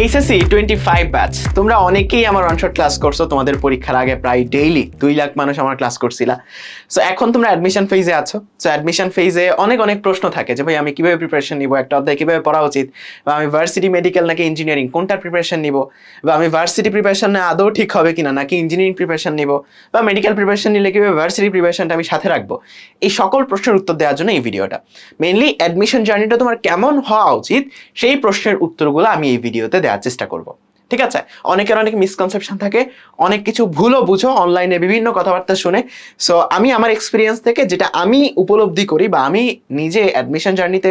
HSC twenty five batch তোমরা অনেকেই আমার অনশট ক্লাস করছ, তোমাদের পরীক্ষার আগে প্রায় ডেইলি দুই লাখ মানুষ আমার ক্লাস করছিলা। সো এখন তোমরা অ্যাডমিশন ফেজে আছো। সো অ্যাডমিশন ফেজে অনেক অনেক প্রশ্ন থাকে যে, ভাই, আমি কীভাবে প্রিপারেশন নিব? একটা অধ্যায় কীভাবে পড়া উচিত? বা, আমি ভার্সিটি মেডিকেল নাকি ইঞ্জিনিয়ারিং কোনটার প্রিপারেশন নিব? বা, আমি ভার্সিটি প্রিপারেশন আদৌ ঠিক হবে কিনা? নাকি ইঞ্জিনিয়ারিং প্রিপারেশন নিব? বা মেডিকেল প্রিপারেশন নিলে কীভাবে ভার্সিটি প্রিপারেশনটা আমি সাথে রাখব? এই সকল প্রশ্নের উত্তর দেওয়ার জন্য এই ভিডিওটা মেইনলি অ্যাডমিশন জার্নিটা তোমার কেমন হওয়া উচিত? সেই প্রশ্নের উত্তরগুলো আমি এই ভিডিওতে দেওয়ার চেষ্টা করব। ঠিক আছে? অনেকের অনেক মিসকনসেপশন থাকে, অনেক কিছু ভুলও বুঝো অনলাইনে বিভিন্ন কথাবার্তা শুনে। সো আমি আমার এক্সপিরিয়েন্স থেকে যেটা আমি উপলব্ধি করি বা আমি নিজে অ্যাডমিশন জার্নিতে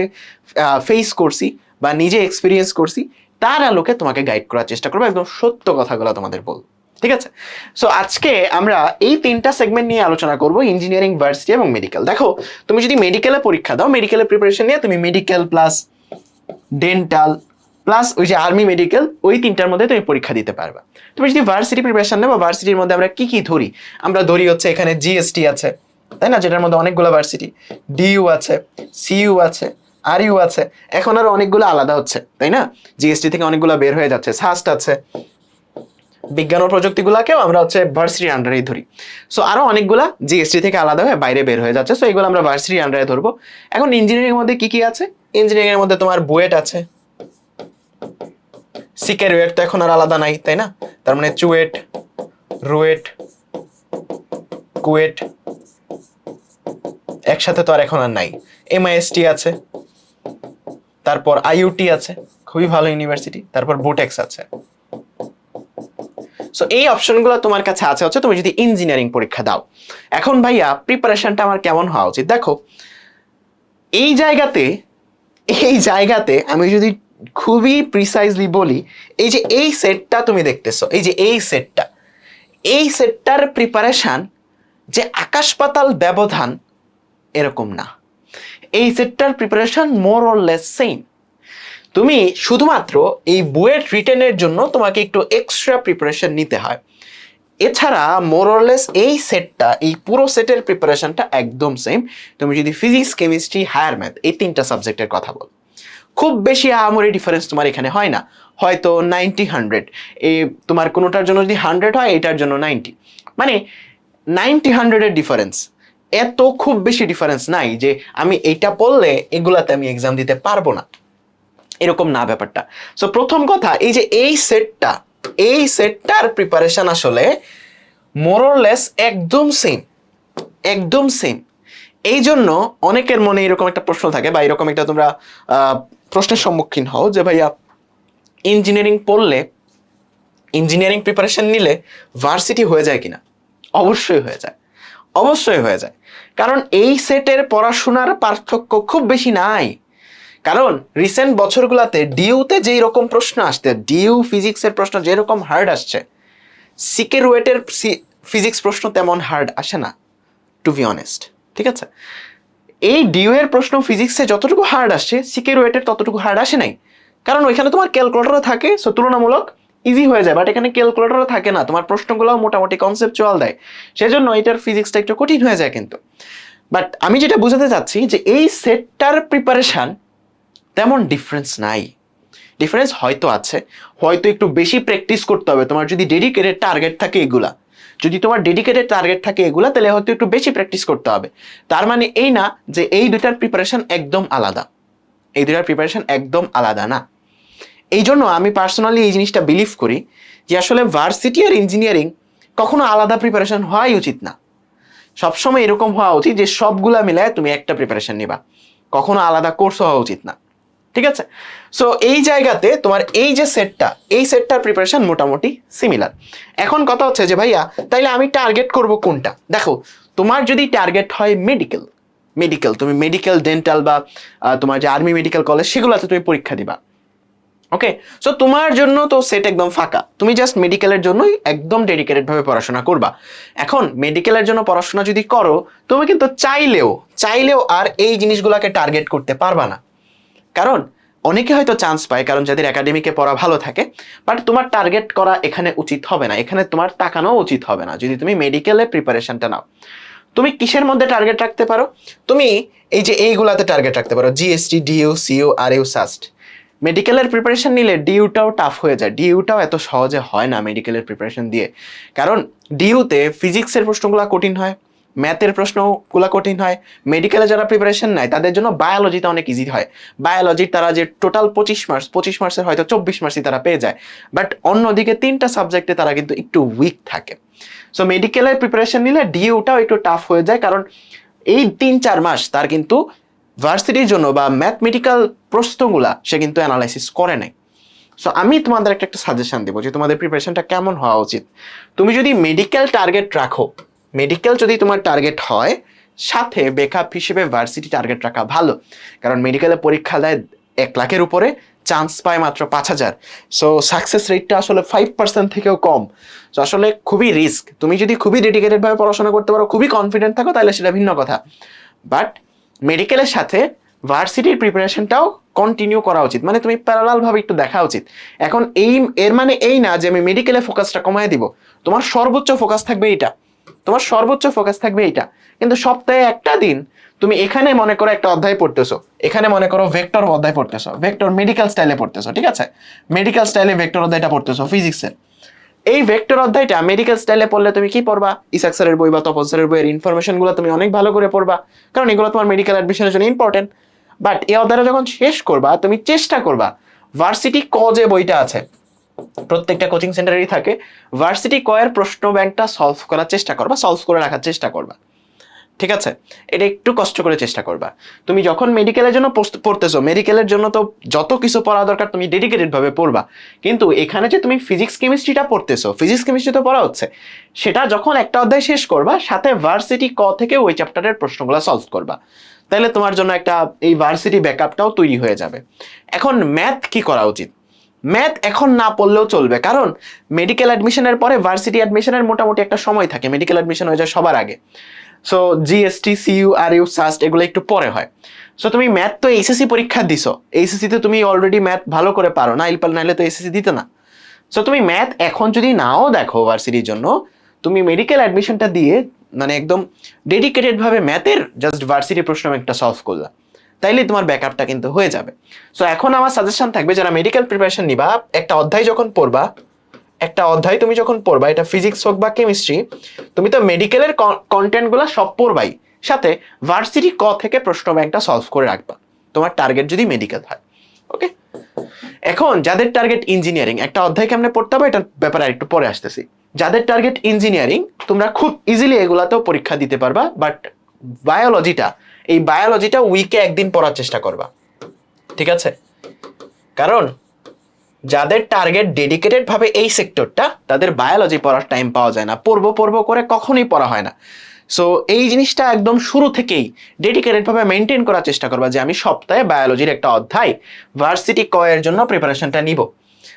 ফেস করছি বা নিজে এক্সপিরিয়েন্স করছি, তার আলোকে তোমাকে গাইড করার চেষ্টা করব, একদম সত্য কথাগুলো তোমাদের বল ঠিক আছে? সো আজকে আমরা এই তিনটা সেগমেন্ট নিয়ে আলোচনা করব ইঞ্জিনিয়ারিং ভার্সিটি এবং মেডিকেল দেখো, তুমি যদি মেডিকেলে পরীক্ষা দাও মেডিকেলের প্রিপারেশন নিয়ে তুমি মেডিকেল প্লাস ডেন্টাল প্লাস ওই যে আর্মি মেডিকেল ওই তিনটার মধ্যে তুমি পরীক্ষা দিতে পারবা। তুমি যদি ভার্সিটি প্রিপারেশন নেব ভার্সিটির মধ্যে আমরা কি কি ধরি? আমরা ধরি হচ্ছে এখানে জিএসটি আছে, তাই না? যেটার মধ্যে অনেকগুলো ভার্সিটি ডিইউ আছে সিইউ আছে আর ইউ আছে, এখন আরও অনেকগুলো আলাদা হচ্ছে, তাই না? জিএসটি থেকে অনেকগুলো বের হয়ে যাচ্ছে সাস্ট আছে। বিজ্ঞান ও প্রযুক্তিগুলোকেও আমরা হচ্ছে ভার্সিটির আন্ডারেই ধরি। সো আরও অনেকগুলা জিএসটি থেকে আলাদা হয়ে বাইরে বের হয়ে যাচ্ছে। সো এগুলো আমরা ভার্সিটির আন্ডারে ধরবো। এখন ইঞ্জিনিয়ারিংয়ের মধ্যে কি কি আছে? ইঞ্জিনিয়ারিং এর মধ্যে তোমার বুয়েট আছে সিকের ওয়েট তো এখন আর আলাদা নাই, তাই না? তার মানে চুয়েট, রুয়েট, কুয়েট একসাথে তো আর এখন আর নাই। এমআইএসটি আছে, তারপর আইইউটি আছে, খুবই ভালো ইউনিভার্সিটি তারপর বুটেক্স আছে। সো এই অপশনগুলো তোমার কাছে আছে হচ্ছে, তুমি যদি ইঞ্জিনিয়ারিং পরীক্ষা দাও। এখন ভাইয়া প্রিপারেশনটা আমার কেমন হওয়া উচিত? দেখো, এই জায়গাতে এই জায়গাতে আমি যদি খুবই প্রিসাইজলি বলি, এই যে এই সেটটা তুমি দেখতেছো, এই যে এই সেটটা এই সেটটার প্রিপারেশন যে আকাশ পাতাল ব্যবধান এরকম না। এই সেটটার preparation more or less same তুমি শুধুমাত্র এই বুয়েট রিটেনের জন্য তোমাকে একটু এক্সট্রা প্রিপারেশন নিতে হয়। এছাড়া মোরলেস এই সেটটা এই পুরো সেটের প্রিপারেশনটা একদম সেম তুমি যদি ফিজিক্স কেমিস্ট্রি হায়ার ম্যাথ এই তিনটা সাবজেক্টের কথা বল। খুব বেশি আহামরি ডিফারেন্স তোমার এখানে হয় না। হয়তো নাইনটি হান্ড্রেড এই তোমার কোনোটার জন্য যদি হান্ড্রেড হয়, এটার জন্য নাইনটি মানে নাইনটি হান্ড্রেডের ডিফারেন্স এত খুব বেশি ডিফারেন্স নাই যে আমি এইটা পড়লে এগুলাতে আমি এক্সাম দিতে পারব না। এরকম না ব্যাপারটা। সো প্রথম কথা, এই যে এই সেটটা এই সেটটার প্রিপারেশন আসলে মোরলেস একদম সেম একদম সেম এই জন্য অনেকের মনে এরকম একটা প্রশ্ন থাকে বা এরকম একটা তোমরা প্রশ্নের সম্মুখীন হও যে ভাইয়া ইঞ্জিনিয়ারিং পড়লে ইঞ্জিনিয়ারিং প্রিপারেশন নিলে ভার্সিটি হয়ে যায় কিনা? অবশ্যই হয়ে যায়। অবশ্যই হয়ে যায়। কারণ এই সেটের পড়াশোনার পার্থক্য খুব বেশি নাই। কারণ রিসেন্ট বছরগুলোতে ডিউতে যেই রকম প্রশ্ন আসছে ডিউ ফিজিক্সের প্রশ্ন যেরকম হার্ড আসছে, সিকের ওয়েটের ফিজিক্স প্রশ্ন তেমন হার্ড আসে না টু বি অনেস্ট ঠিক আছে? এই ডিউ এর প্রশ্ন ফিজিক্সে যতটুকু হার্ড আসছে সিকের ওয়েটের ততটুকু হার্ড আসে নাই। কারণ ওইখানে তোমার ক্যালকুলেটরও থাকে সো তুলনামূলক ইজি হয়ে যায় বাট এখানে ক্যালকুলেটরও থাকে না। তোমার প্রশ্নগুলো মোটামুটি কনসেপচুয়াল দেয়। সেজন্য এটার ফিজিক্সটা একটু কঠিন হয়ে যায় কিন্তু। বাট আমি যেটা বোঝাতে চাচ্ছি যে এই সেটটার প্রিপারেশন তেমন ডিফারেন্স নাই। ডিফারেন্স হয়তো আছে, হয়তো একটু বেশি প্র্যাকটিস করতে হবে। তোমার যদি ডেডিকেটেড টার্গেট থাকে এগুলা যদি তোমার ডেডিকেটেড টার্গেট থাকে এগুলা, তাহলে হয়তো একটু বেশি প্র্যাকটিস করতে হবে। তার মানে এই না যে এই দুটার প্রিপারেশন একদম আলাদা। এই দুটার প্রিপারেশন একদম আলাদা না। এই জন্য আমি পার্সোনালি এই জিনিসটা বিলিভ করি যে আসলে ভার্সিটি আর ইঞ্জিনিয়ারিং কখনো আলাদা প্রিপারেশন হওয়াই উচিত না। সবসময় এরকম হওয়া উচিত যে সবগুলা মিলায় তুমি একটা প্রিপারেশন নিবা। কখনো আলাদা কোর্স হওয়া উচিত না। ঠিক আছে? সো এই জায়গাতে তোমার এই যে সেটটা এই সেটটার প্রিপারেশন মোটামুটি সিমিলার এখন কথা হচ্ছে যে, ভাইয়া, তাইলে আমি টার্গেট করব কোনটা? দেখো, তোমার যদি টার্গেট হয় মেডিকেল মেডিকেল তুমি মেডিকেল ডেন্টাল বা তোমার যে আর্মি মেডিকেল কলেজ সেগুলোতে তুমি পরীক্ষা দিবা। ওকে সো তোমার জন্য তো সেট একদম ফাঁকা। তুমি জাস্ট মেডিকেলের জন্যই একদম ডেডিকেটেড ভাবে পড়াশোনা করবা। এখন মেডিকেলের জন্য পড়াশোনা যদি করো, তুমি কিন্তু চাইলেও চাইলেও আর এই জিনিসগুলোকে টার্গেট করতে পারবা না। কারণ অনেকে হয়তো চান্স পায়, কারণ যাদের একাডেমিকে পড়া ভালো থাকে বাট তোমার টার্গেট করা এখানে উচিত হবে না, এখানে তোমার তাকানো উচিত হবে না, যদি তুমি মেডিকেলে প্রিপারেশনটা নাও। তুমি কিসের মধ্যে টার্গেট রাখতে পারো? তুমি এই যে এইগুলাতে টার্গেট রাখতে পারো GST DU CU R U SUST মেডিকেলের প্রিপারেশন নিলে ডিউটাও টাফ হয়ে যায় ডিইউটাও এত সহজে হয় না মেডিকেলের প্রিপারেশন দিয়ে। কারণ ডিউতে ফিজিক্সের প্রশ্নগুলো কঠিন হয়। ম্যাথের প্রশ্নগুলো কঠিন হয় মেডিকেলে যারা প্রিপারেশন নেয়, তাদের জন্য বায়োলজিটা অনেক ইজি হয়। বায়োলজির তারা যে টোটাল পঁচিশ মার্কস পঁচিশ মার্কসের হয়তো চব্বিশ মার্কসই তারা পেয়ে যায় বাট অন্যদিকে তিনটা সাবজেক্টে তারা কিন্তু একটু উইক থাকে। সো মেডিকেলের প্রিপারেশন নিলে ডিইউটাও একটু টাফ হয়ে যায়, কারণ এই তিন চার মাস তার কিন্তু ভার্সিটির জন্য বা ম্যাথমেটিক্যাল প্রশ্নগুলা সে কিন্তু অ্যানালাইসিস করে নাই। সো আমি তোমাদের একটা একটা সাজেশন দেবো যে তোমাদের প্রিপারেশনটা কেমন হওয়া উচিত। তুমি যদি মেডিকেল টার্গেট রাখো মেডিকেল যদি তোমার টার্গেট হয়, সাথে বেকআপ হিসেবে ভার্সিটি টার্গেট রাখা ভালো। কারণ মেডিকেলে পরীক্ষা দেয় এক লাখের উপরে চান্স পায় মাত্র পাঁচ হাজার। সো সাকসেস রেটটা আসলে ফাইভ পার্সেন্ট থেকেও কম। তো আসলে খুবই রিস্ক তুমি যদি খুবই ডেডিকেটেডভাবে পড়াশোনা করতে পারো, খুবই কনফিডেন্ট থাকো, তাহলে সেটা ভিন্ন কথা। বাট মেডিকেলের সাথে ভার্সিটির প্রিপারেশনটাও কন্টিনিউ করা উচিত। মানে তুমি প্যারালাল ভাবে একটু দেখা উচিত। এখন এই, এর মানে এই না যে আমি মেডিকেলে ফোকাসটা কমায় দিব। তোমার সর্বোচ্চ ফোকাস থাকবে এইটা। তোমার সর্বোচ্চ ফোকাস থাকবে এইটা। কিন্তু সপ্তাহে একটা দিন তুমি এখানে মনে করো একটা অধ্যায় পড়তেছো, এখানে মনে করো ভেক্টর অধ্যায় পড়তেছো ভেক্টর মেডিকেল স্টাইলে পড়তেছো, ঠিক আছে? মেডিকেল স্টাইলে ভেক্টর অধ্যায়টা পড়তেছো ফিজিক্সের এই ভেক্টর অধ্যায়টা মেডিকেল স্টাইলে পড়লে তুমি কি পড়বা? ইসাক স্যারের বই বা তপন স্যারের বইয়ের ইনফরমেশনগুলো তুমি অনেক ভালো করে পড়বা, কারণ এগুলো তোমার মেডিকেল অ্যাডমিশনের জন্য ইম্পর্টেন্ট বাট এই অধ্যায়টা যখন শেষ করবা, তুমি চেষ্টা করবা ভার্সিটি ক যে বইটা আছে প্রত্যেকটা কোচিং সেন্টারেরই থাকে। ভার্সিটি কয়ের প্রশ্ন ব্যাংকটা সলভ করার চেষ্টা করবা সলভ করে রাখার চেষ্টা করবা। ঠিক আছে? এটা একটু কষ্ট করে চেষ্টা করবা। তুমি যখন মেডিকেলের জন্য পড়তেছো মেডিকেলের জন্য তো যত কিছু পড়া দরকার তুমি ডেডিকেটেড ভাবে পড়বা। কিন্তু এখানে যে তুমি ফিজিক্স কেমিস্ট্রিটা পড়তেছো ফিজিক্স কেমিস্ট্রি তো পড়া হচ্ছে, সেটা যখন একটা অধ্যায় শেষ করবা, সাথে ভার্সিটি ক থেকে ওই চ্যাপ্টারের প্রশ্নগুলো সলভ করবা। তাহলে তোমার জন্য একটা এই ভার্সিটি ব্যাকআপটাও তৈরি হয়ে যাবে। এখন ম্যাথ কি করা উচিত? ম্যাথ এখন না পড়লেও চলবে। কারণ মেডিকেল অ্যাডমিশনের পরে ভার্সিটি অ্যাডমিশনের মোটামুটি একটা সময় থাকে। মেডিকেল অ্যাডমিশন হয়ে যায় সবার আগে। So GST CU R U SUST এগুলো একটু পরে হয়। সো তুমি ম্যাথ তো এইচএসসি পরীক্ষা দিছো। এইচএসসিতে তুমি অলরেডি ম্যাথ ভালো করে পারো না, ইলপাল নাইলে তো এইচএসসি দিতে না। সো তুমি ম্যাথ এখন যদি নাও দেখো ভার্সিটির জন্য, তুমি মেডিকেল অ্যাডমিশনটা দিয়ে মানে একদম ডেডিকেটেড ভাবে ম্যাথের জাস্ট ভার্সিটি প্রশ্ন একটা সলভ করলা। তাইলে তোমার ব্যাকআপটা কিন্তু হয়ে যাবে। সো এখন আমার সাজেশন থাকবে যারা মেডিকেল প্রিপারেশন নিবা, একটা অধ্যায় যখন পড়বা, একটা অধ্যায় তুমি যখন পড়বা, এটা ফিজিক্স হোক বা কেমিস্ট্রি তুমি তো মেডিকেলের কন্টেন্টগুলো সব পড়বাই। সাথে ভার্সিটি ক থেকে প্রশ্ন ব্যাংকটা সলভ করে রাখবা। তোমার টার্গেট যদি মেডিকেল হয় ওকে এখন যাদের টার্গেট ইঞ্জিনিয়ারিং একটা অধ্যায় কেমনে পড়তে হবে, এটার ব্যাপারে একটু পরে আসতেছি। যাদের টার্গেট ইঞ্জিনিয়ারিং তোমরা খুব ইজিলি এগুলাতেও পরীক্ষা দিতে পারবা বাট বায়োলজিটা এই বায়োলজিটা উইকে একদিন পড়ার চেষ্টা করবা। ঠিক আছে? কারণ যাদের টার্গেট ডেডিকেটেড ভাবে এই সেক্টরটা তাদের বায়োলজি পড়ার টাইম পাওয়া যায় না। পড়ব পড়ব করে কখনোই পড়া হয় না। সো এই জিনিসটা একদম শুরু থেকেই ডেডিকেটেড ভাবে মেনটেন করার চেষ্টা করবা যে আমি সপ্তাহে বায়োলজির একটা অধ্যায় ভার্সিটি কয়ের জন্য প্রিপারেশনটা নিব।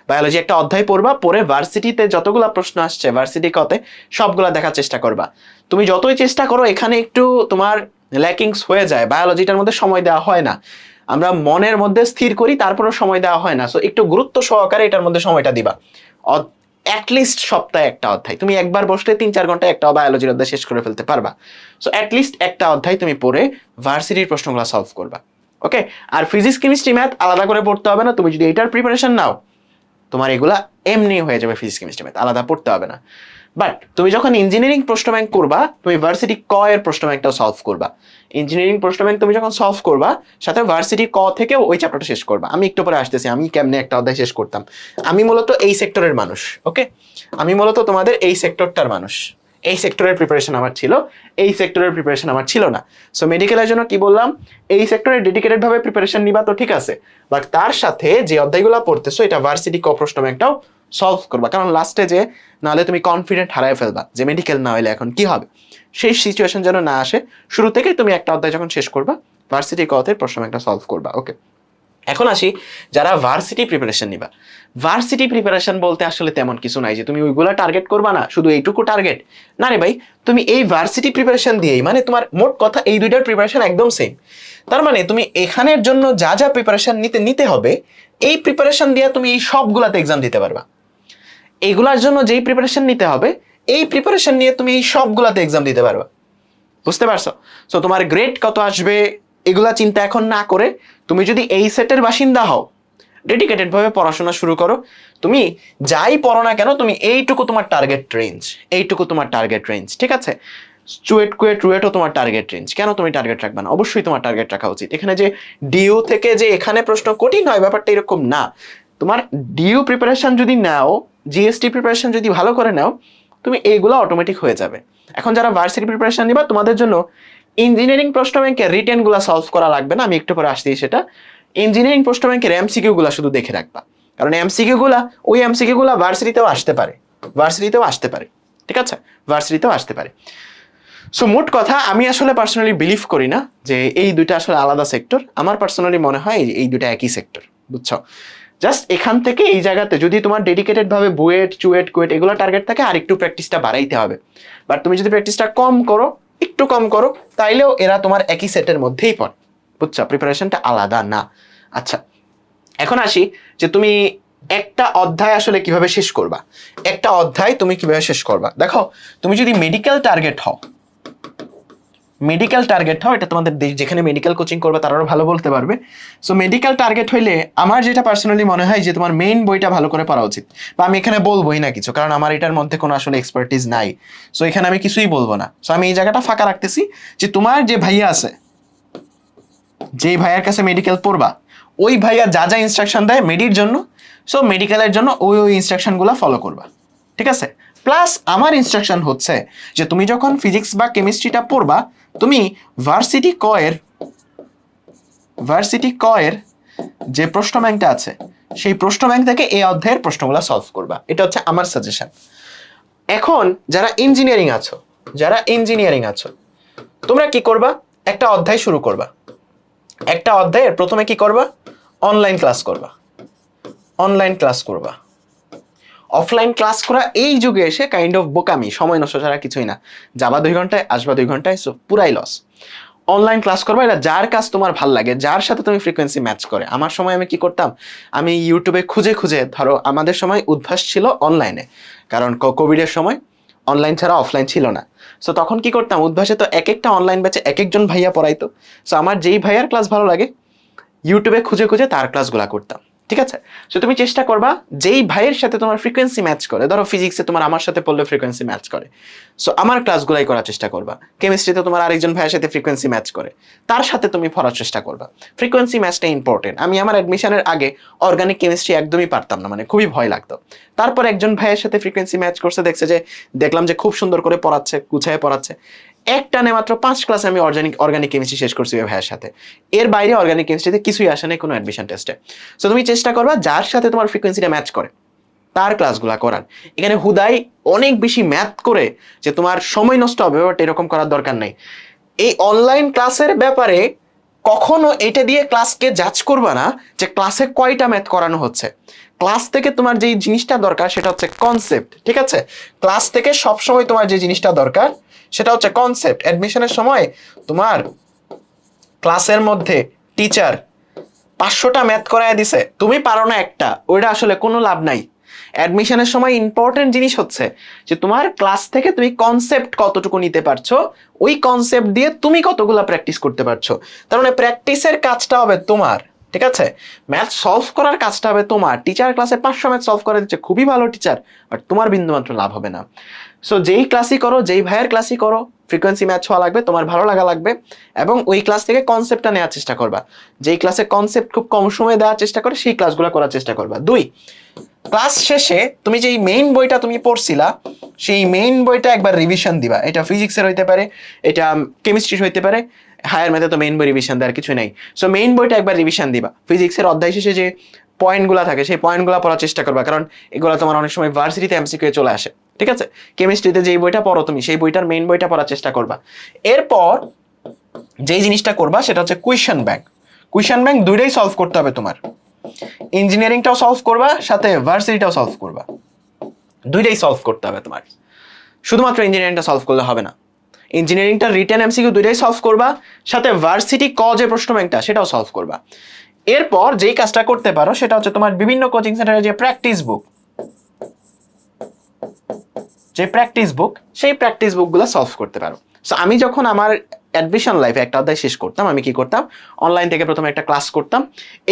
বায়োলজি একটা অধ্যায় পড়বা পরে ভার্সিটিতে যতগুলা প্রশ্ন আসছে ভার্সিটি কতে সবগুলা দেখার চেষ্টা করবা। তুমি যতই চেষ্টা করো, এখানে একটু তোমার ল্যাকিংস হয়ে যায়, বায়োলজিটার মধ্যে সময় দেওয়া হয় না। আমরা মনের মধ্যে স্থির করি, তারপরেও সময় দেওয়া হয় না। সো একটু গুরুত্ব সহকারে এটার মধ্যে সময়টা দিবা। অ্যাটলিস্ট সপ্তাহে একটা অধ্যায়। তুমি একবার বসলে তিন চার ঘণ্টা একটা বায়োলজির অধ্যায় শেষ করে ফেলতে পারবা। সো অ্যাটলিস্ট একটা অধ্যায় তুমি পড়ে ভার্সিটির প্রশ্নগুলো সলভ করবা। ওকে আর ফিজিক্স কেমিস্ট্রি ম্যাথ আলাদা করে পড়তে হবে না। তুমি যদি এটার প্রিপারেশন নাও, তোমার এগুলা এমনি হয়ে যাবে ফিজিক্স কেমিস্ট্রি ম্যাথ আলাদা পড়তে হবে না। বাট তুমি যখন ইঞ্জিনিয়ারিং প্রশ্ন ব্যাংক করবা, তুমি ভার্সিটি ক এর প্রশ্ন ব্যাংকটাও সলভ করবা। ইঞ্জিনিয়ারিং প্রশ্ন ব্যাংক তুমি যখন সলভ করবা, সাথে ভার্সিটি ক থেকে ওই চ্যাপ্টারটা শেষ করবা। আমি একটু পরে আসতেছি, আমি কেমনে একটা অধ্যায় শেষ করতাম। আমি মূলত এই সেক্টরের মানুষ ওকে আমি মূলত তোমাদের এই সেক্টরটার মানুষ। এই সেক্টরের প্রিপারেশন আমার ছিল, এই সেক্টরের প্রিপারেশন আমার ছিল না। সো মেডিকেলের জন্য কি বললাম? এই সেক্টরে ডেডিকেটেড ভাবে প্রিপারেশন নিবা তো ঠিক আছে বাট তার সাথে যে অধ্যায়গুলো পড়তেছো, এটা ভার্সিটি ক প্রশ্ন ব্যাংকটাও সলভ করবা। কারণ লাস্টে যে, নাহলে তুমি কনফিডেন্ট হারায় ফেলবা যে মেডিকেল না হলে এখন কি হবে? সেই সিচুয়েশন যেন না আসে, শুরু থেকেই তুমি একটা অধ্যায় যখন শেষ করবা ভার্সিটি কতে প্রশ্ন একটা সলভ করবা ওকে এখন আসি, যারা ভার্সিটি প্রিপারেশন নিবা ভার্সিটি প্রিপারেশন বলতে আসলে তেমন কিছু নাই যে তুমি ওইগুলো টার্গেট করবা না, শুধু এইটুকু টার্গেট না রে ভাই, তুমি এই ভার্সিটি প্রিপারেশন দিয়েই মানে তোমার মোট কথা এই দুইটার প্রিপারেশন একদম সেম তার মানে তুমি এখানের জন্য যা যা প্রিপারেশন নিতে নিতে হবে, এই প্রিপারেশন দিয়ে তুমি এই সবগুলাতে এক্সাম দিতে পারবা। এগুলার জন্য যেই প্রিপারেশন নিতে হবে, এই প্রিপারেশন নিয়ে তুমি এই সবগুলাতে এক্সাম দিতে পারবা। বুঝতে পারছ? সো তোমার গ্রেড কত আসবে, এগুলা চিন্তা এখন না করে, তুমি যদি এই সেটের বাসিন্দা হও ডেডিকেটেড ভাবে পড়াশোনা শুরু করো। তুমি যাই পড়ো না কেন, তুমি এইটুকু তোমার টার্গেট রেঞ্জ এইটুকু তোমার টার্গেট রেঞ্জ ঠিক আছে? চুয়েট কুয়েট রুয়েটও তোমার টার্গেট রেঞ্জ কেন তুমি টার্গেট রাখবে না? অবশ্যই তোমার টার্গেট রাখা উচিত। এখানে যে ডিউ থেকে যে এখানে প্রশ্ন কঠিন হয়, ব্যাপারটা এরকম না। তোমার ডিউ প্রিপারেশন যদি নাও জিএসটি প্রিপারেশন যদি ভালো করে নাও, তুমি এইগুলো অটোমেটিক হয়ে যাবে। এখন যারা ভার্সিটি প্রিপারেশন নিবা, তোমাদের জন্য ইঞ্জিনিয়ারিং প্রশ্ন ব্যাংকের রিটেনগুলো সলভ করা লাগবে না। আমি একটু পরে আসতেই সেটা। ইঞ্জিনিয়ারিং প্রশ্ন ব্যাংকের এমসিকিউগুলো শুধু দেখে রাখবা। কারণ এমসিকিউগুলা ওই এমসিকিউগুলা ভার্সিটিতেও আসতে পারে। ভার্সিটিতেও আসতে পারে। ঠিক আছে? ভার্সিটিতেও আসতে পারে। সো মোট কথা, আমি আসলে পার্সোনালি বিলিভ করি না যে এই দুইটা আসলে আলাদা সেক্টর আমার পার্সোনালি মনে হয় এই- এই দুইটা একই সেক্টর বুঝছ? জাস্ট এখান থেকে এই জায়গাতে যদি তোমার ডেডিকেটেড ভাবে বুয়েট, চুয়েট, কুয়েট এগুলো টার্গেট থাকে, আর একটু প্র্যাকটিসটা বাড়াইতে হবে। বাট তুমি যদি প্র্যাকটিসটা কম করো, একটু কম করো, তাইলেও এরা তোমার একই সেটের মধ্যেই পড়ে। বুঝছ? প্রিপারেশনটা আলাদা, না। আচ্ছা এখন আসি যে তুমি একটা অধ্যায় আসলে কীভাবে শেষ করবা? একটা অধ্যায় তুমি কীভাবে শেষ করবা? দেখো, তুমি যদি মেডিকেল টার্গেট হও মেডিকেল টার্গেট হও, এটা তোমাদের যেখানে মেডিকেল কোচিং করবে তারাও ভালো বলতে পারবে। সো মেডিকেল টার্গেট হইলে আমার যেটা পার্সোনালি মনে হয় যে তোমার মেইন বইটা ভালো করে পড়া উচিত। বা আমি এখানে বলবোই না কিছু, কারণ আমার এটার মধ্যে কোনো আসলে এক্সপার্টিস নাই। সো এখানে আমি কিছুই বলব না। সো আমি এই জায়গাটা ফাঁকা রাখতেছি যে তোমার যে ভাইয়া আছে যেই ভাইয়ার কাছে মেডিকেল পড়বা, ওই ভাইয়া যা যা ইনস্ট্রাকশন দেয় মেডির জন্য সো মেডিকেলের জন্য ওই ওই ইনস্ট্রাকশনগুলো ফলো করবা, ঠিক আছে? প্লাস আমার ইনস্ট্রাকশন হচ্ছে যে তুমি যখন ফিজিক্স বা কেমিস্ট্রিটা পড়বা, তুমি ভার্সিটি কয়ের ভার্সিটি কয়ের যে প্রশ্ন ব্যাংকটা আছে, সেই প্রশ্ন ব্যাংক থেকে এই অধ্যায়ের প্রশ্নগুলো সলভ করবা। এটা হচ্ছে আমার সাজেশন এখন যারা ইঞ্জিনিয়ারিং আছো, যারা ইঞ্জিনিয়ারিং আছো, তোমরা কি করবা? একটা অধ্যায় শুরু করবা। একটা অধ্যায়ের প্রথমে কি করবা? অনলাইন ক্লাস করবা। অনলাইন ক্লাস করবা। অফলাইন ক্লাস করা এই যুগে এসে কাইন্ড অফ বোকামি, সময় নষ্ট ছাড়া কিছুই না। যাবা দুই ঘন্টায়, আসবা দুই ঘন্টায় সো পুরাই লস অনলাইন ক্লাস করবা, এটা যার কাজ তোমার ভালো লাগে, যার সাথে তুমি ফ্রিকোয়েন্সি ম্যাচ করে। আমার সময় আমি কি করতাম? আমি ইউটিউবে খুঁজে খুঁজে, ধরো, আমাদের সময় উদ্ভাস ছিল অনলাইনে কারণ কোভিডের সময় অনলাইন ছাড়া অফলাইন ছিল না। সো তখন কি করতাম? উদ্ভাসে তো এক একটা অনলাইন ব্যাচে এক একজন ভাইয়া পড়াইতো। সো আমার যেই ভাইয়ার ক্লাস ভালো লাগে ইউটিউবে খুঁজে খুঁজে তার ক্লাসগুলো করতাম। ঠিক আছে? সো তুমি চেষ্টা করবা যেই ভাইয়ের সাথে তোমার ফ্রিকোয়েন্সি ম্যাচ করে, ধরো ফিজিক্সে তোমার আমার সাথে পড়লে ফ্রিকোয়েন্সি ম্যাচ করে। সো আমার ক্লাসগুলাই করার চেষ্টা করবা। কেমিস্ট্রিতে তোমার আরেকজন ভাইয়ের সাথে ফ্রিকোয়েন্সি ম্যাচ করে। তার সাথে তুমি পড়ার চেষ্টা করবা। ফ্রিকোয়েন্সি ম্যাচটা ইম্পর্টেন্ট আমি আমার অ্যাডমিশনের আগে অর্গানিক কেমিস্ট্রি একদমই পারতাম না মানে খুবই ভয় লাগতো। তারপর একজন ভাইয়ের সাথে ফ্রিকোয়েন্সি ম্যাচ করছে, দেখছে যে, দেখলাম যে খুব সুন্দর করে পড়াচ্ছে, গুছায় পড়াচ্ছে। একটানে মাত্র পাঁচ ক্লাস আমি অর্গানিক অর্গানিক কেমিস্ট্রি শেষ করছি ভাইয়ের সাথে। এর বাইরে অর্গানিক কেমিস্ট্রিতে কিছুই আসে নাই কোনো অ্যাডমিশন টেস্টে সো তুমি চেষ্টা করবা যার সাথে তোমার ফ্রিকোয়েন্সিটা ম্যাচ করে, তার ক্লাসগুলা করার। এখানে হুদাই অনেক বেশি ম্যাথ করে যে তোমার সময় নষ্ট হবে বাট এরকম করার দরকার নেই। এই অনলাইন ক্লাসের ব্যাপারে কখনো এটা দিয়ে ক্লাসকে জাজ করবা না যে ক্লাসে কয়টা ম্যাথ করানো হচ্ছে। ক্লাস থেকে তোমার যেই জিনিসটা দরকার সেটা হচ্ছে কনসেপ্ট ঠিক আছে? ক্লাস থেকে সবসময় তোমার যে জিনিসটা দরকার সেটা হচ্ছে কনসেপ্ট অ্যাডমিশনের সময় তোমার ক্লাসের মধ্যে টিচার পাঁচশোটা ম্যাথ করায় দিছে। তুমি পারো না একটা। ওইটা আসলে কোনো লাভ নাই। অ্যাডমিশনের সময় ইম্পর্টেন্ট জিনিস হচ্ছে যে তোমার ক্লাস থেকে তুমি কনসেপ্ট কতটুকু নিতে পারছ, ওই কনসেপ্ট দিয়ে তুমি কতগুলো প্র্যাকটিস করতে পারছ। তার মানে প্র্যাকটিসের কাজটা হবে তোমার, ঠিক আছে? ম্যাথ সলভ করার কাজটা হবে তোমার। টিচার ক্লাসে পাঁচশো ম্যাথ সলভ করে দিচ্ছে। খুবই ভালো টিচার বাট তোমার বিন্দুমাত্র লাভ হবে না। সো যেই ক্লাসই করো, যেই ভাইয়ের ক্লাসই করো ফ্রিকোয়েন্সি ম্যাচ হওয়া লাগবে, তোমার ভালো লাগা লাগবে, এবং ওই ক্লাস থেকে কনসেপ্টটা নেওয়ার চেষ্টা করবা। যেই ক্লাসে কনসেপ্ট খুব কম সময়ে দেওয়ার চেষ্টা করে, সেই ক্লাসগুলো করার চেষ্টা করবা। দুই ক্লাস শেষে তুমি যেই মেইন বইটা তুমি পড়ছিলা, সেই মেইন বইটা একবার রিভিশন দিবা। এটা ফিজিক্সের হইতে পারে, এটা কেমিস্ট্রির হইতে পারে হায়ার ম্যাথে তো মেইন বই রিভিশন দেওয়ার কিছু নাই। সো মেইন বইটা একবার রিভিশন দিবা। ফিজিক্সের অধ্যায় শেষে যে পয়েন্টগুলো থাকে, সেই পয়েন্টগুলো পড়ার চেষ্টা করবা, কারণ এগুলো তোমার অনেক সময় ভার্সিটিতে এমসিকিউ চলে আসে। ঠিক আছে? কেমিস্ট্রিতে যেই বইটা পড়ো তুমি, সেই বইটার মেইন বইটা পড়ার চেষ্টা করবা। এরপর যেই জিনিসটা করবা, সেটা হচ্ছে কুইশন ব্যাংক কুইশন ব্যাংক দুইটাই সলভ করতে হবে তোমার। ইঞ্জিনিয়ারিংটাও সলভ করবা, সাথে ভার্সিটিটাও সলভ করবা। দুইটাই সলভ করতে হবে তোমার। শুধুমাত্র ইঞ্জিনিয়ারিংটা সলভ করলে হবে না। ইঞ্জিনিয়ারিংটা রিটেন এমসিকিউ দুইটাই সলভ করবা, সাথে ভার্সিটি ক যে প্রশ্ন ব্যাংকটা সেটাও সলভ করবা। এরপর যেই কাজটা করতে পারো, সেটা হচ্ছে তোমার বিভিন্ন কোচিং সেন্টারে যে প্র্যাকটিস বুক যে প্র্যাকটিস বুক সেই প্র্যাকটিস বুকগুলো সলভ করতে পারো। সো আমি যখন আমার অ্যাডমিশন লাইফে একটা অধ্যায় শেষ করতাম, আমি কি করতাম? অনলাইন থেকে প্রথমে একটা ক্লাস করতাম।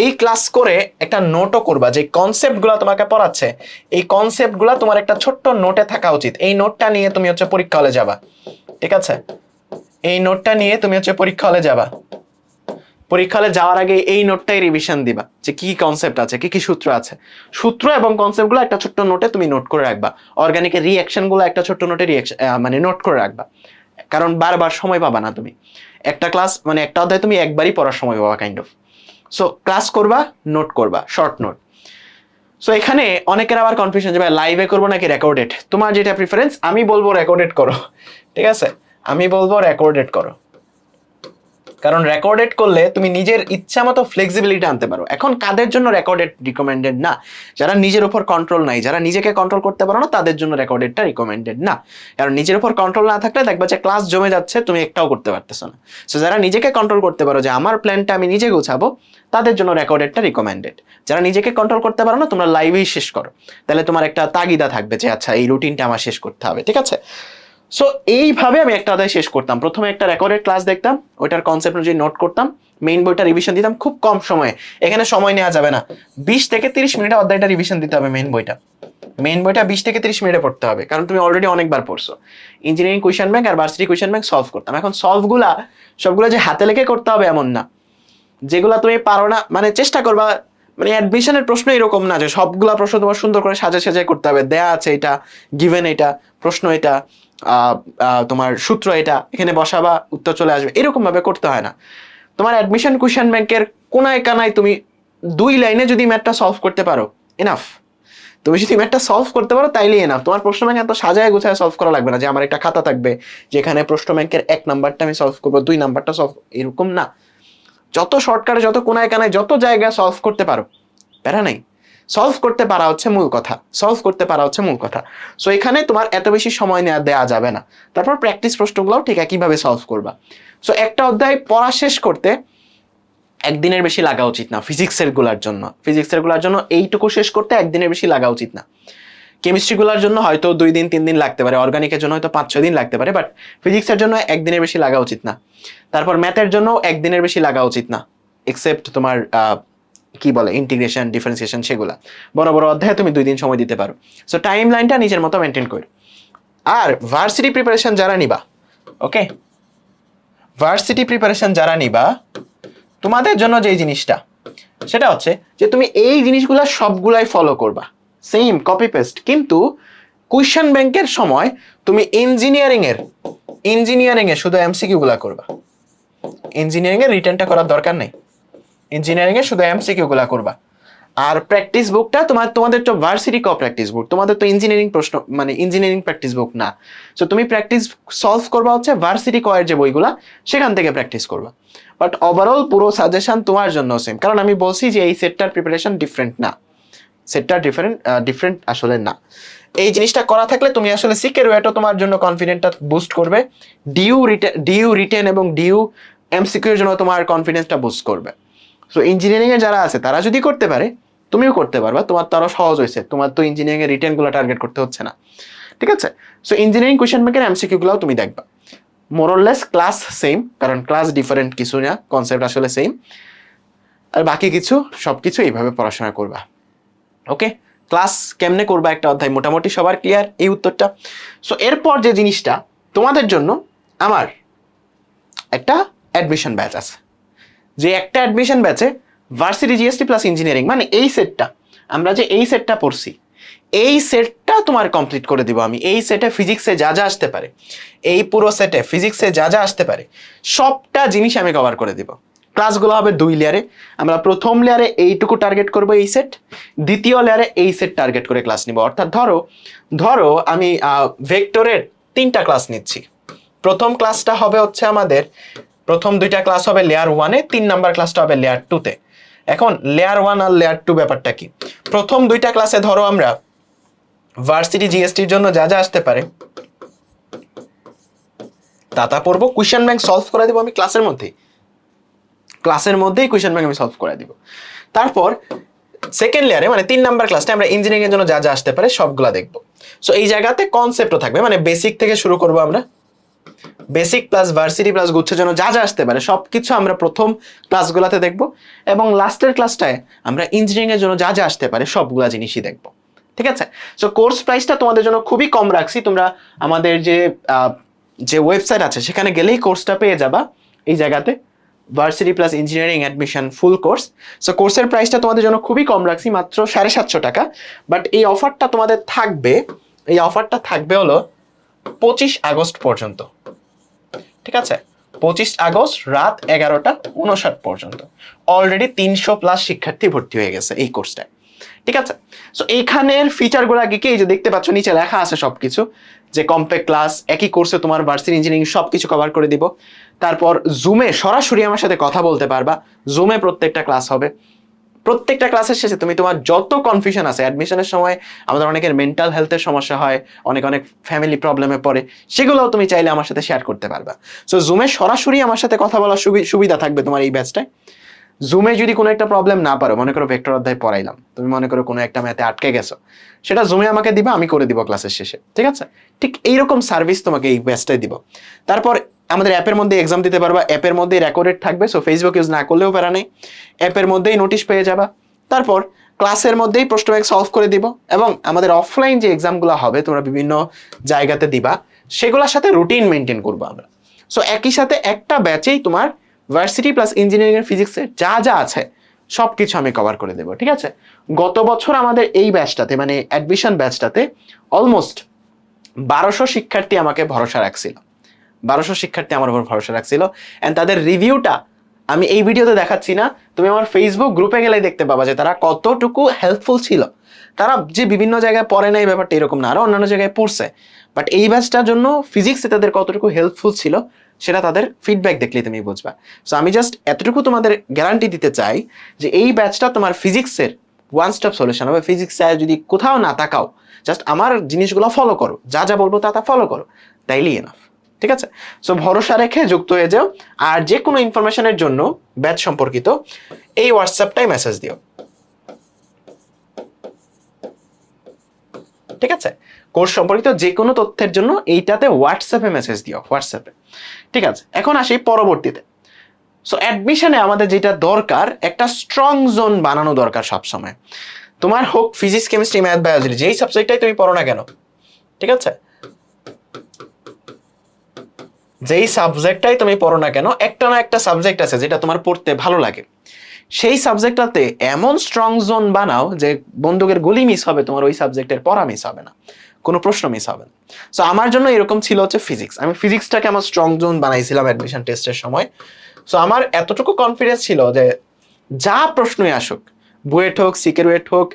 এই ক্লাস করে একটা নোটও করবা, যে কনসেপ্টগুলো তোমাকে পড়াচ্ছে, এই কনসেপ্টগুলো তোমার একটা ছোট্ট নোটে থাকা উচিত। এই নোটটা নিয়ে তুমি হচ্ছে পরীক্ষা হলে যাবা। ঠিক আছে? এই নোটটা নিয়ে তুমি হচ্ছে পরীক্ষা হলে যাবা। পরীক্ষা হলে যাওয়ার আগে এই নোটটাই রিভিশন দিবা, যে কি কনসেপ্ট আছে, কি কি সূত্র আছে। সূত্র এবং কনসেপ্টগুলো একটা ছোট্ট নোটে তুমি নোট করে রাখবা। অর্গানিকের রিয়াকশনগুলো একটা ছোট্ট নোটে মানে নোট করে রাখবা। কারণ বারবার সময় পাবা না তুমি। একটা ক্লাস মানে একটা অধ্যায় তুমি একবারই পড়ার সময় পাবা কাইন্ড অফ সো ক্লাস করবা নোট করবা শর্ট নোট সো এখানে অনেকের আবার কনফিউশন যে, ভাই লাইভে করব নাকি রেকর্ডেড তোমার যেটা প্রিফারেন্স আমি বলব রেকর্ডেড করো। ঠিক আছে? আমি বলব রেকর্ডেড করো। কারণ রেকর্ডেড করলে তুমি নিজের ইচ্ছা মতো ফ্লেক্সিবিলিটি আনতে পারো। এখন কাদের জন্য রেকর্ডেড রিকমেন্ডেড না? যারা নিজের উপর কন্ট্রোল নাই, যারা নিজেকে কন্ট্রোল করতে পারো না, তাদের জন্য রেকর্ডেডটা রিকমেন্ডেড না। কারণ নিজের উপর কন্ট্রোল না থাকলে দেখবা যে ক্লাস জমে যাচ্ছে, তুমি একটাও করতে পারতেছো না। সো যারা নিজেকে কন্ট্রোল করতে পারো যে আমার প্ল্যানটা আমি নিজে গোছাবো, তাদের জন্য রেকর্ডেডটা রিকমেন্ডেড যারা নিজেকে কন্ট্রোল করতে পারো না, তোমরা লাইভেই শেষ করো। তাহলে তোমার একটা তাগিদা থাকবে যে আচ্ছা এই রুটিনটা আমার শেষ করতে হবে। ঠিক আছে? সো এইভাবে আমি একটা অধ্যায় শেষ করতাম। প্রথমে একটা রেকর্ডের ক্লাস দেখতাম, ওইটার কনসেপ্ট অনুযায়ী নোট করতাম মেইন বইটা রিভিশন দিতাম খুব কম সময়ে। এখানে সময় নেওয়া যাবে না। বিশ থেকে তিরিশ মিনিটে অধ্যায়টা রিভিশন দিতে হবে মেইন বইটা। মেইন বইটা বিশ থেকে তিরিশ মিনিটে পড়তে হবে, কারণ তুমি অলরেডি অনেকবার পড়ছো। ইঞ্জিনিয়ারিং কোয়েশন ব্যাংক আর ভার্সিটি কোয়েশন ব্যাংক সলভ করতাম। এখন সলভগুলা সবগুলো যে হাতে লেখে করতে হবে এমন না। যেগুলা তুমি পারো না মানে চেষ্টা করবা মানে অ্যাডমিশনের প্রশ্ন এরকম না যে সবগুলা প্রশ্ন তোমার সুন্দর করে সাজা সাজাই করতে হবে। দেয়া আছে এটা গিভেন এটা, প্রশ্ন এটা। তোমার সূত্র এটা, এখানে বসাবা উত্তর চলে আসবে। এরকম ভাবে করতে হয় না। তোমার অ্যাডমিশন কোশ্চেন ব্যাংকের কোনায় কানায় তুমি দুই লাইনে যদি ম্যাথটা সলভ করতে পারো এনাফ তুমি যদি ম্যাথটা সলভ করতে পারো, তাইলেই এনাফ তোমার প্রশ্ন ব্যাংক এত সাজায় গোছায় সলভ করা লাগবে না যে, আমার একটা খাতা থাকবে, যেখানে প্রশ্ন ব্যাংকের এক নাম্বারটা আমি সলভ করব, দুই নাম্বারটা সলভ এরকম না। যত শর্টকাটে যত কোনায় কানায়, যত জায়গায় সলভ করতে পারো, প্যারা নাই। সলভ করতে পারা হচ্ছে মূল কথা। সলভ করতে পারা হচ্ছে মূল কথা। সো এখানে তোমার এত বেশি সময় নেওয়া দেওয়া যাবে না। তারপর প্র্যাকটিস প্রশ্নগুলোও ঠিক একইভাবে সলভ করবা। সো একটা অধ্যায় পড়া শেষ করতে একদিনের বেশি লাগা উচিত না ফিজিক্সেরগুলার জন্য। ফিজিক্সেরগুলার জন্য এইটুকু শেষ করতে একদিনের বেশি লাগা উচিত না। কেমিস্ট্রি গুলার জন্য হয়তো দুই দিন, তিন দিন লাগতে পারে। অর্গানিকের জন্য হয়তো পাঁচ, ছয় দিন লাগতে পারে। বাট ফিজিক্সের জন্য একদিনের বেশি লাগা উচিত না। তারপর ম্যাথের জন্য একদিনের বেশি লাগা উচিত না। এক্সেপ্ট তোমার কি বলে ইন্টিগ্রেশন ডিফারেন্সিয়েশন সেগুলা। বড় বড় অধ্যায়ে তুমি দুই দিন সময় দিতে পারো। সো টাইম লাইনটা নিজের মতো মেনটেন করো আর ভার্সিটি প্রিপারেশন যারা নিবা ওকে ভার্সিটি প্রিপারেশন যারা নিবা, তোমাদের জন্য যে জিনিসটা, সেটা হচ্ছে যে তুমি এই জিনিসগুলা সবগুলাই ফলো করবা। সেম কপি পেস্ট কিন্তু কুয়েশন ব্যাংকের সময় তুমি ইঞ্জিনিয়ারিং এর ইঞ্জিনিয়ারিং এ শুধু এমসিকিউ গুলা করবা। ইঞ্জিনিয়ারিং এর রিটার্নটা করার দরকার নেই। ইঞ্জিনিয়ারিং এ শুধু এমসিকিউ গুলা করবা। আর প্র্যাকটিস বুকটা তোমার, তোমাদের তো ভার্সিটি ক প্র্যাকটিস বুক তোমাদের তো ইঞ্জিনিয়ারিং প্রশ্ন মানে ইঞ্জিনিয়ারিং প্র্যাকটিস বুক না। সো তুমি প্র্যাকটিস সলভ করবা হচ্ছে ভার্সিটি কয়ের যে বইগুলা, সেখান থেকে প্র্যাকটিস করবা। বাট ওভারঅল পুরো সাজেশন তোমার জন্য সেম কারণ আমি বলছি যে এই সেটটার প্রিপারেশন ডিফারেন্ট না। সেটটা ডিফারেন্ট ডিফারেন্ট আসলে না। এই জিনিসটা করা থাকলে তুমি আসলে সিকের ওয়েটও তোমার জন্য কনফিডেন্টটা বুস্ট করবে। ডিউ রিটেন ডিউ রিটেন এবং ডিউ এমসিকিউর জন্য তোমার কনফিডেন্সটা বুস্ট করবে। সো ইঞ্জিনিয়ারিংয়ে যারা আছে, তারা যদি করতে পারে, তুমিও করতে পারবা, তোমার তো আরও সহজ হয়েছে, তোমার তো ইঞ্জিনিয়ারিং এর রিটেনগুলো টার্গেট করতে হচ্ছে না। ঠিক আছে? সো ইঞ্জিনিয়ারিং কোয়েশ্চেন ব্যাংকের এমসিকিউ গুলোও তুমি দেখবা। More or less class same কারণ ক্লাস ডিফারেন্ট কিছু না কনসেপ্ট আসলে সেম আর বাকি কিছু সব কিছু এইভাবে পড়াশোনা করবা। ওকে ক্লাস কেমনে করবা একটা অধ্যায়? মোটামুটি সবার ক্লিয়ার এই উত্তরটা? সো এরপর যে জিনিসটা, তোমাদের জন্য আমার একটা অ্যাডমিশন ব্যাচ আছে। যে একটা অ্যাডমিশন ব্যাচে ভার্সিটি জিএসটি প্লাস ইঞ্জিনিয়ারিং মানে এই সেটটা আমরা যে এই সেটটা পড়ছি, এই সেটটা তোমার কমপ্লিট করে দিব আমি। এই সেটে ফিজিক্সে যা যা আসতে পারে, এই পুরো সেটে ফিজিক্সে যা যা আসতে পারে, সবটা জিনিস আমি কভার করে দিব। ক্লাসগুলো হবে দুই লেয়ারে আমরা প্রথম লেয়ারে এইটুকু টার্গেট করব এই সেট দ্বিতীয় লেয়ারে এই সেট টার্গেট করে ক্লাস নিব। অর্থাৎ ধরো ধরো আমি ভেক্টরের তিনটা ক্লাস নিচ্ছি। প্রথম ক্লাসটা হবে হচ্ছে আমাদের প্রথম দুইটা ক্লাস হবে লেয়ার ওয়ানে তিন নাম্বার ক্লাসটা হবে লেয়ার টুতে এখন লেয়ার ওয়ান আর লেয়ার টু ব্যাপারটা কি? প্রথম দুইটা ক্লাসে ধরো আমরা ভার্সিটি জিএসটির জন্য যা যা আসতে পারে, তা তা পড়ব কুয়েশন ব্যাংক সলভ করে দেবো আমি ক্লাসের মধ্যেই। ক্লাসের মধ্যেই কুয়েশন ব্যাংক আমি সলভ করে দিব। তারপর সেকেন্ড লেয়ারে মানে তিন নাম্বার ক্লাসটা আমরা ইঞ্জিনিয়ারিং এর জন্য যা যা আসতে পারে সবগুলা দেখব। সো এই জায়গাতে কনসেপ্টও থাকবে মানে বেসিক থেকে শুরু করব আমরা। বেসিক প্লাস ভার্সিটি প্লাস গুচ্ছের জন্য যা যা আসতে পারে সব কিছু আমরা প্রথম ক্লাসগুলোতে দেখব। এবং লাস্টের ক্লাসটায় আমরা ইঞ্জিনিয়ারিং এর জন্য যা যা আসতে পারে, সবগুলা জিনিসই দেখব। ঠিক আছে? সো কোর্স প্রাইসটা তোমাদের জন্য খুবই কম রাখছি। তোমরা আমাদের যে যে ওয়েবসাইট আছে, সেখানে গেলেই কোর্সটা পেয়ে যাবা। এই জায়গাতে varsity plus engineering admission full course so কোর্সের প্রাইসটা তোমাদের জন্য খুবই কম রাখছি, মাত্র সাড়ে সাতশো টাকা। বাট এই অফারটা তোমাদের থাকবে, এই অফারটা থাকবে হলো পঁচিশ আগস্ট পর্যন্ত। ঠিক আছে? পঁচিশ আগস্ট রাত এগারোটা উনষাট পর্যন্ত। অলরেডি তিনশো প্লাস শিক্ষার্থী ভর্তি হয়ে গেছে এই কোর্সটায় ঠিক আছে? সো এইখানের ফিচারগুলো আগে কি এই যে দেখতে পাচ্ছ, নিচে লেখা আছে সবকিছু। যে কম্প্যাক্ট ক্লাস একই কোর্সে তোমার ভার্সিটি ইঞ্জিনিয়ারিং সব কিছু কভার করে দিব। তারপর জুমে সরাসরি আমার সাথে কথা বলতে পারবা। জুমে প্রত্যেকটা ক্লাস হবে। প্রত্যেকটা ক্লাসের শেষে তুমি তোমার যত কনফিউশন আছে অ্যাডমিশনের সময় আমাদের অনেকের মেন্টাল হেলথের সমস্যা হয়, অনেক অনেক ফ্যামিলি প্রবলেমে পড়ে, সেগুলোও তুমি চাইলে আমার সাথে শেয়ার করতে পারবা। সো জুমে সরাসরি আমার সাথে কথা বলার সুবিধা থাকবে তোমার এই ব্যাচটায় জুমে যদি কোনো একটা প্রবলেম না পারো, মনে করো ভেক্টর অধ্যায় পড়াইলাম, তুমি মনে করো কোনো একটা ম্যাথে আটকে গেছো, সেটা জুমে আমাকে দিবা, আমি করে দিব ক্লাসের শেষে, ঠিক আছে? ঠিক এইরকম সার্ভিস তোমাকে এই ব্যাচটাই দিব। তারপর আমাদের অ্যাপের মধ্যে এক্সাম দিতে পারবা, অ্যাপের মধ্যে রেকর্ডেড থাকবে সো ফেসবুক ইউজ না করলেও প্যারা নেই। অ্যাপের মধ্যেই নোটিশ পেয়ে যাবা। তারপর ক্লাসের মধ্যেই প্রশ্ন ব্যাংক সলভ করে দিব এবং আমাদের অফলাইন যে এক্সামগুলো হবে, তোমরা বিভিন্ন জায়গাতে দিবা, সেগুলোর সাথে রুটিন মেনটেন করব আমরা। সো একই সাথে একটা ব্যাচেই তোমার ভার্সিটি প্লাস ইঞ্জিনিয়ারিং এর ফিজিক্সের যা যা আছে সব কিছু আমি কভার করে দেবো, ঠিক আছে? গত বছর আমাদের এই ব্যাচটাতে মানে অ্যাডমিশন ব্যাচটাতে অলমোস্ট বারোশো শিক্ষার্থী আমাকে ভরসা রাখছিল। বারোশো শিক্ষার্থী আমার উপর ভরসা রাখছিল। অ্যান্ড তাদের রিভিউটা আমি এই ভিডিওতে দেখাচ্ছি না। তুমি আমার ফেসবুক গ্রুপে গেলেই দেখতে পাবা যে তারা কতটুকু হেল্পফুল ছিল। তারা যে বিভিন্ন জায়গায় পড়ে না এই ব্যাপারটা এরকম না। আরও অন্যান্য জায়গায় পড়ছে। বাট এই ব্যাচটার জন্য ফিজিক্সে তাদের কতটুকু হেল্পফুল ছিল, সেটা তাদের ফিডব্যাক দেখলেই তুমি বুঝবা। সো আমি জাস্ট এতটুকু তোমাদের গ্যারান্টি দিতে চাই যে এই ব্যাচটা তোমার ফিজিক্সের ওয়ান স্টেপ সলিউশন হবে। ফিজিক্সে যদি কোথাও না তাকাও জাস্ট আমার জিনিসগুলো ফলো করো। যা যা বলব তা তা ফলো করো। তাইলেই এনাফ ঠিক আছে? সো ভরসা রেখে যুক্ত হয়ে যাও। আর যে কোনো ইনফরমেশনের জন্য ব্যাচ সম্পর্কিত এই হোয়াটসঅ্যাপটাই মেসেজ দিও। ঠিক আছে? কোর্স সম্পর্কিত যে কোনো তথ্যের জন্য এইটাতে হোয়াটসঅ্যাপে মেসেজ দিও হোয়াটসঅ্যাপে ঠিক আছে? এখন আসি পরবর্তীতে। সো অ্যাডমিশনে আমাদের যেটা দরকার, একটা স্ট্রং জোন বানানো দরকার সবসময়। তোমার হোক ফিজিক্স কেমিস্ট্রি ম্যাথ বায়োলজি যেই সাবজেক্টটাই তুমি পড়ো না কেন। ঠিক আছে? যেই সাবজেক্টটাই তুমি পড়ো না কেন, একটা না একটা সাবজেক্ট আছে যেটা তোমার পড়তে ভালো লাগে। সেই সাবজেক্টটাতে এমন স্ট্রং জোন বানাও যে বন্দুকের গুলি মিস হবে, তোমার ওই সাবজেক্টের পড়া মিস হবে না। কোনো প্রশ্ন মিস হবে না। সো আমার জন্য এরকম ছিল হচ্ছে ফিজিক্স আমি ফিজিক্সটাকে আমার স্ট্রং জোন বানাইছিলাম অ্যাডমিশন টেস্টের সময়। সো আমার এতটুকু কনফিডেন্স ছিল যে যা প্রশ্নই আসুক, বুয়েট হোক, সিকেরুয়েট হোক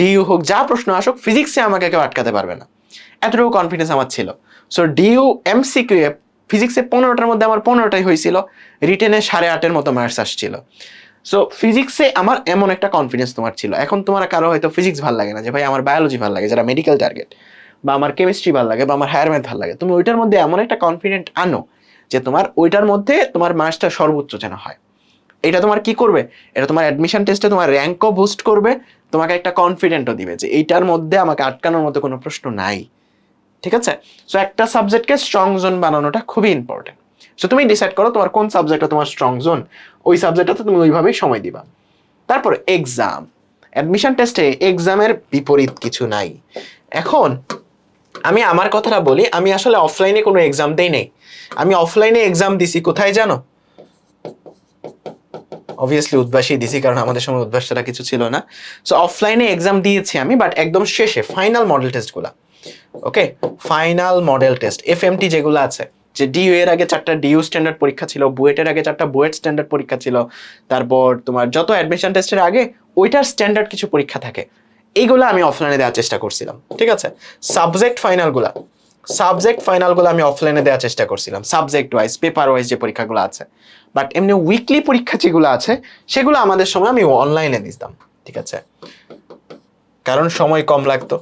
ডিইউ হোক, যা প্রশ্ন আসুক ফিজিক্সে আমাকে কেউ আটকাতে পারবে না। এতটুকু কনফিডেন্স আমার ছিল। সো ডিইউ এমসিকিউ ফিজিক্সে পনেরোটার মধ্যে আমার পনেরোটাই হয়েছিল। রিটেনে সাড়ে আটের মতো মার্কস আসছিল। সো ফিজিক্সে আমার এমন একটা কনফিডেন্স তোমার ছিল। এখন তোমার কারও হয়তো ফিজিক্স ভালো লাগে না যে, ভাই, আমার বায়োলজি ভালো লাগে, যারা মেডিকেল টার্গেট বা আমার কেমিস্ট্রি ভালো লাগে বা আমার হায়ার ম্যাথ ভালো লাগে। তুমি ওইটার মধ্যে এমন একটা কনফিডেন্ট আনো যে, তোমার ওইটার মধ্যে তোমার মার্কসটা সর্বোচ্চ যেন হয়। এটা তোমার কি করবে? এটা তোমার অ্যাডমিশন টেস্টে তোমার র্যাঙ্কও বুস্ট করবে। তোমাকে একটা কনফিডেন্টও দিবে যে, এইটার মধ্যে আমাকে আটকানোর মতো কোনো প্রশ্ন নাই। ঠিক আছে? সো একটা সাবজেক্টকে স্ট্রং জোন বানানোটা খুবই ইম্পর্টেন্ট সো তুমি ডিসাইড করো তোমার কোন সাবজেক্টটা তোমার স্ট্রং জোন ওই সাবজেক্টটাতে তুমি ওইভাবেই সময় দিবা। তারপর এক্সাম অ্যাডমিশন টেস্টে এক্সামের বিপরীত কিছু নাই। এখন, আমি আমার কথাটা বলি, আমি আসলে অফলাইনে কোনো এক্সাম দেই নেই। আমি অফলাইনে এক্সাম দিছি, কোথায় জানো? অবভিয়াসলি উদ্বাসী দিছি, কারণ আমাদের সময় উদ্বাস ছাড়া কিছু ছিল না। সো অফলাইনে এক্সাম দিয়েছি আমি বাট একদম শেষে final model টেস্টগুলা okay final model test F FMT যেগুলো আছে, যে ডিইউ এর আগে চারটা ডিইউ স্ট্যান্ডার্ড পরীক্ষা ছিল, বুয়েটের আগে চারটা বুয়েট স্ট্যান্ডার্ড পরীক্ষা ছিল, তারপর তোমার যত অ্যাডমিশন টেস্টের আগে, ওইটার স্ট্যান্ডার্ড কিছু পরীক্ষা থাকে। এইগুলো আমি অফলাইনে দেওয়ার চেষ্টা করছিলাম, ঠিক আছে? সাবজেক্ট ফাইনালগুলা সাবজেক্ট ফাইনালগুলো আমি অফলাইনে দেওয়ার চেষ্টা করছিলাম সাবজেক্ট ওয়াইজ পেপার ওয়াইজ যে পরীক্ষাগুলো আছে। বাট এমনি উইকলি পরীক্ষা যেগুলো আছে, সেগুলো আমাদের সময় আমি অনলাইনে দিতাম, ঠিক আছে? কারণ সময় কম লাগতো।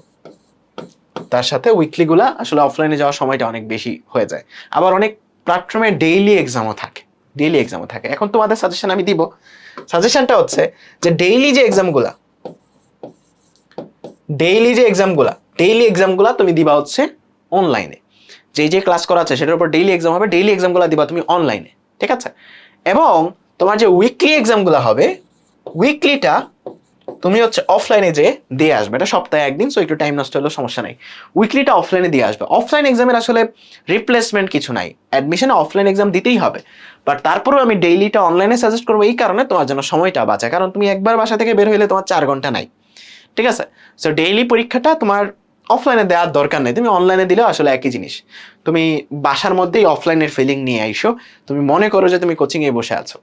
তার সাথে উইকলিগুলা আসলে অফলাইনে যাওয়ার সময়টা অনেক বেশি হয়ে যায়। আবার অনেক প্ল্যাটফর্মে ডেইলি এক্সামও থাকে ডেইলি এক্সামও থাকে। এখন তোমাদের সাজেশন আমি দিব। সাজেশনটা হচ্ছে যে ডেইলি যে এক্সামগুলা ডেইলি যে এক্সামগুলা ডেইলি এক্সামগুলা তুমি দিবা হচ্ছে অনলাইনে যে যে ক্লাস করা আছে সেটার উপর ডেইলি এক্সাম হবে ডেইলি এক্সামগুলো দিবা তুমি অনলাইনে ঠিক আছে? এবং তোমার যে উইকলি এক্সামগুলো হবে উইকলিটা তুমি হচ্ছে অফলাইনে যে দিয়ে আসবে। এটা সপ্তাহে একদিন সো একটু টাইম নষ্ট হলেও সমস্যা নাই। উইকলিটা অফলাইনে দিয়ে আসবে। অফলাইন এক্সামের আসলে রিপ্লেসমেন্ট কিছু নাই। অ্যাডমিশনে অফলাইন এক্সাম দিতেই হবে। বাট তারপরেও আমি ডেইলিটা অনলাইনে সাজেস্ট করব এই কারণে তোমার জন্য সময়টা বাঁচে। কারণ তুমি একবার বাসা থেকে বের হইলে তোমার চার ঘণ্টা নাই। ঠিক আছে? সো ডেইলি পরীক্ষাটা তোমার অফলাইনে দেওয়ার দরকার নেই। তুমি অনলাইনে দিলেও আসলে একই জিনিস। তুমি বাসার মধ্যেই অফলাইনের ফিলিং নিয়ে আইসো। তুমি মনে করো যে তুমি কোচিংয়ে বসে আছো।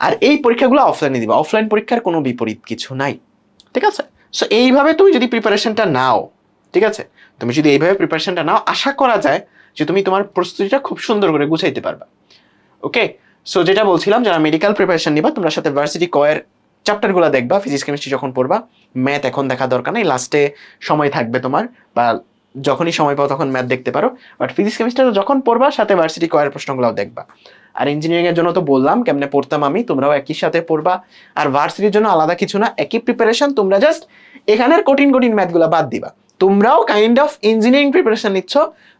আর এই পরীক্ষাগুলো অফলাইনে দিবা। অফলাইন পরীক্ষার কোনো বিপরীত কিছু নাই। ঠিক আছে? সো এইভাবে তুমি যদি প্রিপারেশনটা নাও, ঠিক আছে? তুমি যদি এইভাবে প্রিপারেশনটা নাও, আশা করা যায় যে তুমি তোমার প্রস্তুতিটা খুব সুন্দর করে গুছাইতে পারবা। ওকে সো যেটা বলছিলাম, যারা মেডিকেল প্রিপারেশন নিবা, তোমরা সাথে ভার্সিটি কয়ের চ্যাপ্টারগুলো দেখবা ফিজিক্স কেমিস্ট্রি যখন পড়বা ম্যাথ এখন দেখা দরকার নেই লাস্টে সময় থাকবে তোমার, বা যখনই সময় পাও তখন ম্যাথ দেখতে পারো বাট ফিজিক্স কেমিস্ট্রি যখন পড়বা, সাথে ভার্সিটি কয়ের প্রশ্নগুলোও দেখবা। আর ইঞ্জিনিয়ারিং এর জন্য তো বললাম, কেমনে পড়তাম আমি, তোমরাও একই সাথে পড়বা। আর ভার্সিটির জন্য আলাদা কিছু না, একই প্রিপারেশন তোমরা জাস্ট এখানের কঠিন কঠিন ম্যাথগুলো বাদ দিবা। তোমরাও কাইন্ড অফ ইঞ্জিনিয়ারিং প্রিপারেশন নিচ্ছ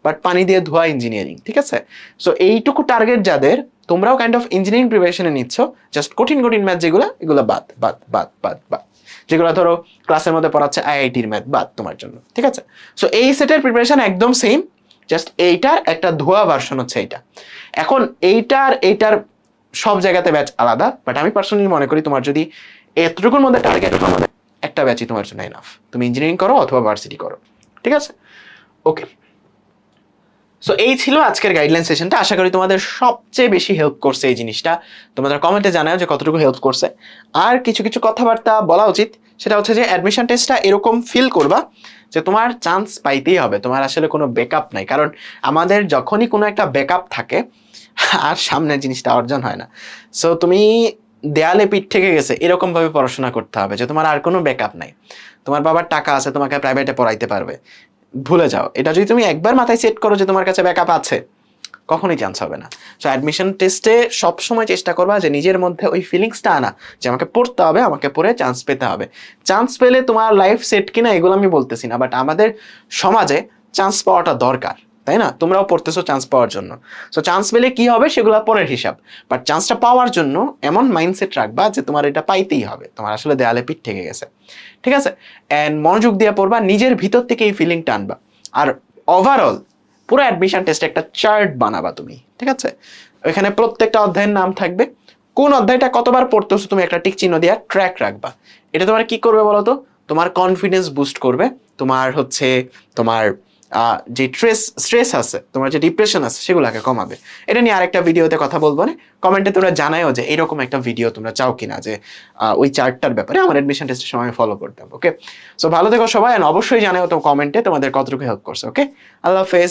বাট পানি দিয়ে ধোয়া ইঞ্জিনিয়ারিং ঠিক আছে? সো এইটুকু টার্গেট যাদের, তোমরাও কাইন্ড অফ ইঞ্জিনিয়ারিং প্রিপারেশনে নিচ্ছ জাস্ট কঠিন কঠিন ম্যাথ যেগুলো, এগুলো বাদ বাদ বাদ বাদ বাদ। যেগুলো ধরো ক্লাসের মধ্যে পড়াচ্ছে আইআইটির ম্যাথ বাদ তোমার জন্য, ঠিক আছে? সো এই সেটের প্রিপারেশন একদম সেম জাস্ট এইটার একটা ধোয়া ভার্সন হচ্ছে এইটা। এখন এইটার এইটার সব জায়গাতে ব্যাচ আলাদা বাট আমি পার্সোনালি মনে করি তোমার যদি এতটুকুর মধ্যে টার্গেট একটা ব্যাচই তোমার জন্য এনাফ তুমি ইঞ্জিনিয়ারিং করো অথবা ভার্সিটি করো। ঠিক আছে? ওকে সো এই ছিল আজকের গাইডলাইন সেশনটা আশা করি তোমাদের সবচেয়ে বেশি হেল্প করছে এই জিনিসটা। তোমাদের কমেন্টে জানাও যে কতটুকু হেল্প করছে। আর কিছু কিছু কথাবার্তা বলা উচিত। সেটা হচ্ছে যে অ্যাডমিশন টেস্টটা এরকম ফিল করবা। যে তোমার চান্স পাইতেই হবে, তোমার আসলে কোনো ব্যাকআপ নাই। কারণ আমাদের যখনই কোনো একটা ব্যাকআপ থাকে, আর সামনের জিনিসটা অর্জন হয় না। সো তুমি দেয়ালে পিঠ থেকে গেছে, এরকমভাবে পড়াশোনা করতে হবে যে তোমার আর কোনো ব্যাকআপ নাই। তোমার বাবার টাকা আছে, তোমাকে প্রাইভেটে পড়াইতে পারবে। ভুলে যাও। এটা যদি তুমি একবার মাথায় সেট করো যে তোমার কাছে ব্যাকআপ আছে কখনোই চান্স হবে না। সো অ্যাডমিশন টেস্টে সবসময় চেষ্টা করবা যে নিজের মধ্যে ওই ফিলিংসটা আনা, যে আমাকে পড়তে হবে, আমাকে পড়ে চান্স পেতে হবে। চান্স পেলে তোমার লাইফ সেট কিনা এগুলো আমি বলতেছি না বাট আমাদের সমাজে চান্স পাওয়াটা দরকার, তাই না? তোমরাও পড়তেছো চান্স পাওয়ার জন্য। সো চান্স পেলে কি হবে সেগুলো পরের হিসাব। বাট চান্সটা পাওয়ার জন্য এমন মাইন্ডসেট রাখবা যে তোমার এটা পাইতেই হবে, তোমার আসলে দেয়ালে পিঠ থেকে গেছে। ঠিক আছে? অ্যান্ড মনোযোগ দিয়ে পড়বা, নিজের ভিতর থেকে এই ফিলিংটা আনবা। আর ওভারঅল পুরো অ্যাডমিশন টেস্টে একটা চার্ট বানাবা তুমি, ঠিক আছে? ওইখানে প্রত্যেকটা অধ্যায়ের নাম থাকবে। কোন অধ্যায়টা কতবার পড়তেছো তুমি একটা টিক চিহ্ন ট্র্যাক রাখবা। এটা তোমার কি করবে বলো তো তোমার কনফিডেন্স বুস্ট করবে। তোমার হচ্ছে, তোমার যে স্ট্রেস স্ট্রেস আছে, তোমার যে ডিপ্রেশন আছে, সেগুলোকে কমাবে। এটা নিয়ে আরেকটা ভিডিওতে কথা বলব না। কমেন্টে তোমরা জানাও যে এরকম একটা ভিডিও তোমরা চাও কিনা যে ওই চার্টটার ব্যাপারে আমার অ্যাডমিশন টেস্টের সময় ফলো করতাম ওকে সো ভালো থেকো সবাই অবশ্যই জানাও তো কমেন্টে তোমাদের কতটুকু হেল্প করছে ওকে আল্লাহ হাফেজ।